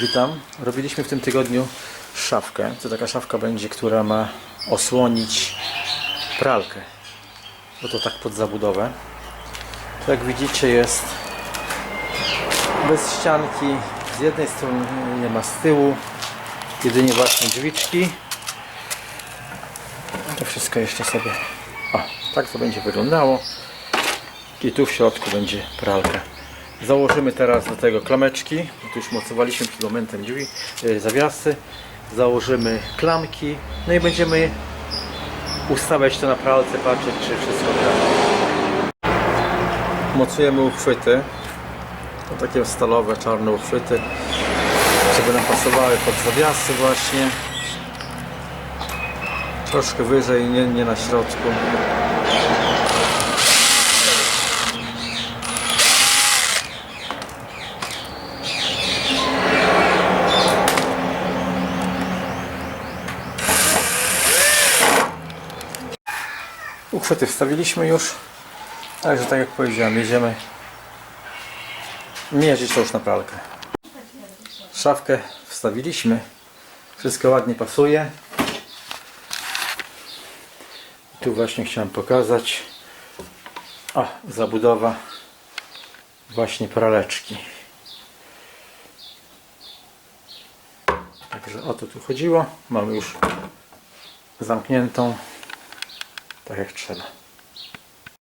Witam. Robiliśmy w tym tygodniu szafkę. To taka szafka będzie, która ma osłonić pralkę. Bo to tak pod zabudowę. To jak widzicie jest bez ścianki. Z jednej strony nie ma z tyłu. Jedynie właśnie drzwiczki. To wszystko jeszcze sobie... O, tak to będzie wyglądało. I tu w środku będzie pralka. Założymy teraz do tego klameczki. Tu już mocowaliśmy filamentem drzwi, y, zawiasy. Założymy klamki. No i będziemy ustawiać to na pralce, patrzeć czy wszystko gra. Mocujemy uchwyty. To takie stalowe, czarne uchwyty. Żeby nam pasowały pod zawiasy właśnie. Troszkę wyżej, nie, nie na środku. Uchwyty wstawiliśmy już. Także tak jak powiedziałem, jedziemy mierzyć to już na pralkę. Szafkę wstawiliśmy. Wszystko ładnie pasuje. Tu właśnie chciałem pokazać. A, zabudowa właśnie praleczki. Także o to tu chodziło. Mamy już zamkniętą tak jak trzeba.